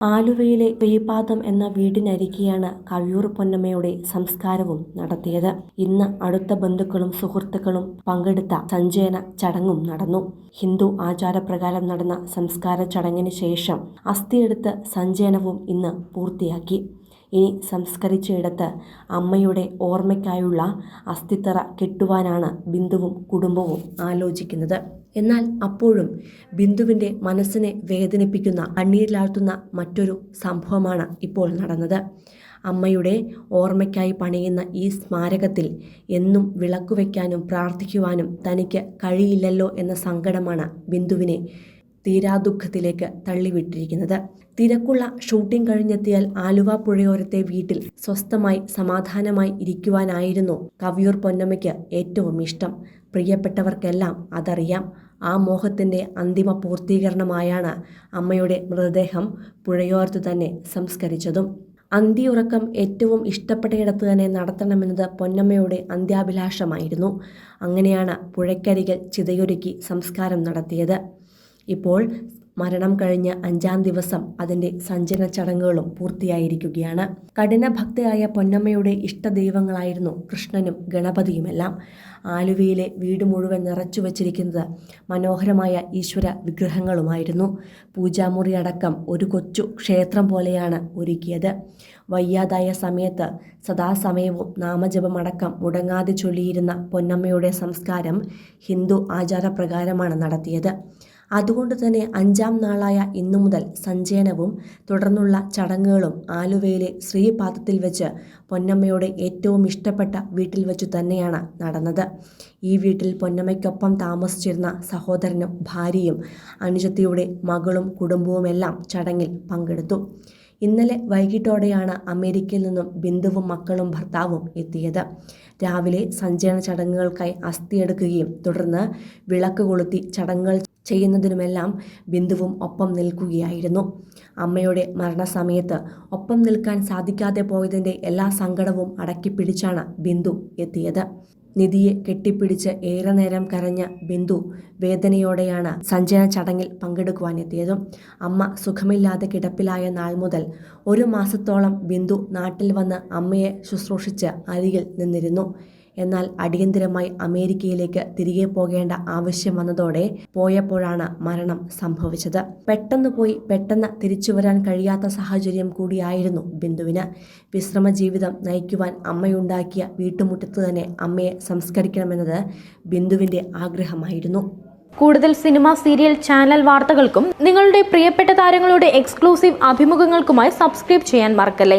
ആലുവയിലെ ശ്രീപാദം എന്ന വീടിനരികെയാണ് കവിയൂർ പൊന്നമ്മയുടെ സംസ്കാരവും നടത്തിയത്. ഇന്ന് അടുത്ത ബന്ധുക്കളും സുഹൃത്തുക്കളും പങ്കെടുത്ത സഞ്ചയന ചടങ്ങും നടന്നു. ഹിന്ദു ആചാരപ്രകാരം നടന്ന സംസ്കാര ചടങ്ങിന് ശേഷം അസ്ഥിയെടുത്ത് സഞ്ചയനവും ഇന്ന് പൂർത്തിയാക്കി. ഇനി സംസ്കരിച്ചയിടത്ത് അമ്മയുടെ ഓർമ്മയ്ക്കായുള്ള അസ്ഥിത്തറ കെട്ടുവാനാണ് ബിന്ദുവും കുടുംബവും ആലോചിക്കുന്നത്. എന്നാൽ അപ്പോഴും ബിന്ദുവിന്റെ മനസ്സിനെ വേദനിപ്പിക്കുന്ന കണ്ണീരിലാഴ്ത്തുന്ന മറ്റൊരു സംഭവമാണ് ഇപ്പോൾ നടന്നത്. അമ്മയുടെ ഓർമ്മയ്ക്കായി പണിയുന്ന ഈ സ്മാരകത്തിൽ എന്നും വിളക്കുവെക്കാനും പ്രാർത്ഥിക്കുവാനും തനിക്ക് കഴിയില്ലല്ലോ എന്ന സങ്കടമാണ് ബിന്ദുവിനെ തീരാദുഃഖത്തിലേക്ക് തള്ളിവിട്ടിരിക്കുന്നത്. തിരക്കുള്ള ഷൂട്ടിംഗ് കഴിഞ്ഞെത്തിയാൽ ആലുവ പുഴയോരത്തെ വീട്ടിൽ സ്വസ്ഥമായി സമാധാനമായി ഇരിക്കുവാനായിരുന്നു കവിയൂർ പൊന്നമ്മയ്ക്ക് ഏറ്റവും ഇഷ്ടം. പ്രിയപ്പെട്ടവർക്കെല്ലാം അതറിയാം. ആ മോഹത്തിന്റെ അന്തിമ പൂർത്തീകരണമായാണ് അമ്മയുടെ മൃതദേഹം പുഴയോരത്ത് തന്നെ സംസ്കരിച്ചതും. അന്തിയുറക്കം ഏറ്റവും ഇഷ്ടപ്പെട്ടയിടത്ത് തന്നെ നടത്തണമെന്നത് പൊന്നമ്മയുടെ അന്ത്യാഭിലാഷമായിരുന്നു. അങ്ങനെയാണ് പുഴയ്ക്കരികിൽ ചിതയൊരുക്കി സംസ്കാരം നടത്തിയത്. ഇപ്പോൾ മരണം കഴിഞ്ഞ അഞ്ചാം ദിവസം അതിന്റെ സഞ്ചന ചടങ്ങുകളും പൂർത്തിയായിരിക്കുകയാണ്. കഠിന ഭക്തയായ പൊന്നമ്മയുടെ ഇഷ്ടദൈവങ്ങളായിരുന്നു കൃഷ്ണനും ഗണപതിയുമെല്ലാം. ആലുവയിലെ വീട് മുഴുവൻ നിറച്ചു വച്ചിരിക്കുന്നത് മനോഹരമായ ഈശ്വര വിഗ്രഹങ്ങളുമായിരുന്നു. പൂജാമുറി അടക്കം ഒരു കൊച്ചു ക്ഷേത്രം പോലെയാണ് ഒരുക്കിയത്. വയ്യാതായ സമയത്ത് സദാസമയവും നാമജപമടക്കം മുടങ്ങാതെ ചൊല്ലിയിരുന്ന പൊന്നമ്മയുടെ സംസ്കാരം ഹിന്ദു ആചാരപ്രകാരമാണ് നടത്തിയത്. അതുകൊണ്ട് തന്നെ അഞ്ചാം നാളായ ഇന്നു മുതൽ സഞ്ചയനവും തുടർന്നുള്ള ചടങ്ങുകളും ആലുവയിലെ ശ്രീപാദത്തിൽ വെച്ച് പൊന്നമ്മയുടെ ഏറ്റവും ഇഷ്ടപ്പെട്ട വീട്ടിൽ വെച്ചു തന്നെയാണ് നടന്നത്. ഈ വീട്ടിൽ പൊന്നമ്മയ്ക്കൊപ്പം താമസിച്ചിരുന്ന സഹോദരനും ഭാര്യയും അനുജത്തിയുടെ മകളും കുടുംബവുമെല്ലാം ചടങ്ങിൽ പങ്കെടുത്തു. ഇന്നലെ വൈകിട്ടോടെയാണ് അമേരിക്കയിൽ നിന്നും ബിന്ദുവും മക്കളും ഭർത്താവും എത്തിയത്. രാവിലെ സഞ്ചയന ചടങ്ങുകൾക്കായി അസ്ഥിയെടുക്കുകയും തുടർന്ന് വിളക്ക് കൊളുത്തി ചടങ്ങുകൾ ചെയ്യുന്നതിനുമെല്ലാം ബിന്ദുവും ഒപ്പം നിൽക്കുകയായിരുന്നു. അമ്മയുടെ മരണസമയത്ത് ഒപ്പം നിൽക്കാൻ സാധിക്കാതെ പോയതിന്റെ എല്ലാ സങ്കടവും അടക്കിപ്പിടിച്ചാണ് ബിന്ദു എത്തിയത്. നിധിയെ കെട്ടിപ്പിടിച്ച് ഏറെ നേരം കരഞ്ഞ ബിന്ദു വേദനയോടെയാണ് സഞ്ചയന ചടങ്ങിൽ പങ്കെടുക്കുവാനെത്തിയതും അമ്മ സുഖമില്ലാതെ കിടപ്പിലായ നാൾ മുതൽ ഒരു മാസത്തോളം ബിന്ദു നാട്ടിൽ വന്ന് അമ്മയെ ശുശ്രൂഷിച്ച് അരികിൽ നിന്നിരുന്നു. എന്നാൽ അടിയന്തിരമായി അമേരിക്കയിലേക്ക് തിരികെ പോകേണ്ട ആവശ്യം വന്നതോടെ പോയപ്പോഴാണ് മരണം സംഭവിച്ചത്. പെട്ടെന്ന് പോയി പെട്ടെന്ന് തിരിച്ചു വരാൻ കഴിയാത്ത സാഹചര്യം കൂടിയായിരുന്നു ബിന്ദുവിന്. വിശ്രമ ജീവിതം നയിക്കുവാൻ അമ്മയുണ്ടാക്കിയ വീട്ടുമുറ്റത്ത് തന്നെ അമ്മയെ സംസ്കരിക്കണമെന്നത് ബിന്ദുവിന്റെ ആഗ്രഹമായിരുന്നു. കൂടുതൽ സിനിമ സീരിയൽ ചാനൽ വാർത്തകൾക്കും നിങ്ങളുടെ പ്രിയപ്പെട്ട താരങ്ങളുടെ എക്സ്ക്ലൂസീവ് അഭിമുഖങ്ങൾക്കുമായി സബ്സ്ക്രൈബ് ചെയ്യാൻ മറക്കല്ലേ?